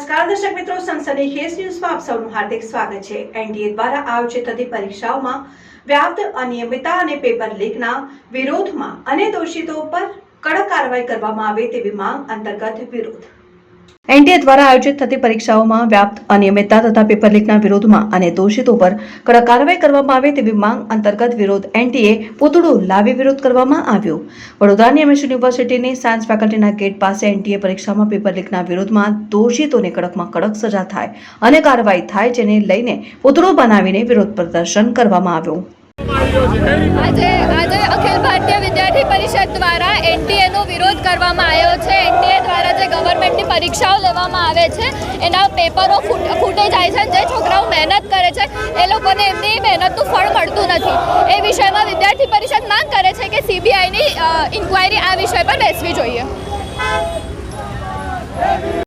નમસ્કાર, દર્શક મિત્રો, સનસની ખેસ ન્યૂઝમાં આપ સૌનું હાર્દિક સ્વાગત છે. એનડીએ દ્વારા આયોજિત થતી પરીક્ષાઓમાં વ્યાપ્ત અનિયમિતતા અને પેપર લીકના વિરોધમાં અને દોષિતો પર કડક કાર્યવાહી કરવામાં આવે તેવી માંગ અંતર્ગત વિરોધ. એનડીએ દ્વારા આયોજિત થતી પરીક્ષાઓમાં વ્યાપ્ત અનિયમિતતા તથા પેપર લીકના વિરોધમાં અને દોષિતો પર કડક કાર્યવાહી કરવામાં આવે તેવી માંગ અંતર્ગત વિરોધ એનટીએ પૂતળું લાવી વિરોધ કરવામાં આવ્યો. વડોદરાની એમએસ યુનિવર્સિટીની સાયન્સ ફેકલ્ટીના ગેટ પાસે એનટીએ પરીક્ષામાં પેપર લીકના વિરોધમાં દોષિતોને કડકમાં કડક સજા થાય અને કાર્યવાહી થાય જેને લઈને પૂતળો બનાવીને વિરોધ પ્રદર્શન કરવામાં આવ્યું. આજે આજે અખિલ ભારતીય વિદ્યાર્થી પરિષદ દ્વારા એનટીએનો વિરોધ કરવામાં આવ્યો છે. એનટીએ લેવામાં આવે છે. એના પેપરો ફૂટી જાય છે જે છોકરાઓ મહેનત કરે છે, એ લોકોને એમની મહેનતનું ફળ મળતું નથી. એ વિષયમાં વિદ્યાર્થી પરિષદ માંગ કરે છે કે સીબીઆઈની ઇન્ક્વાયરી આ વિષય પર બેસવી જોઈએ.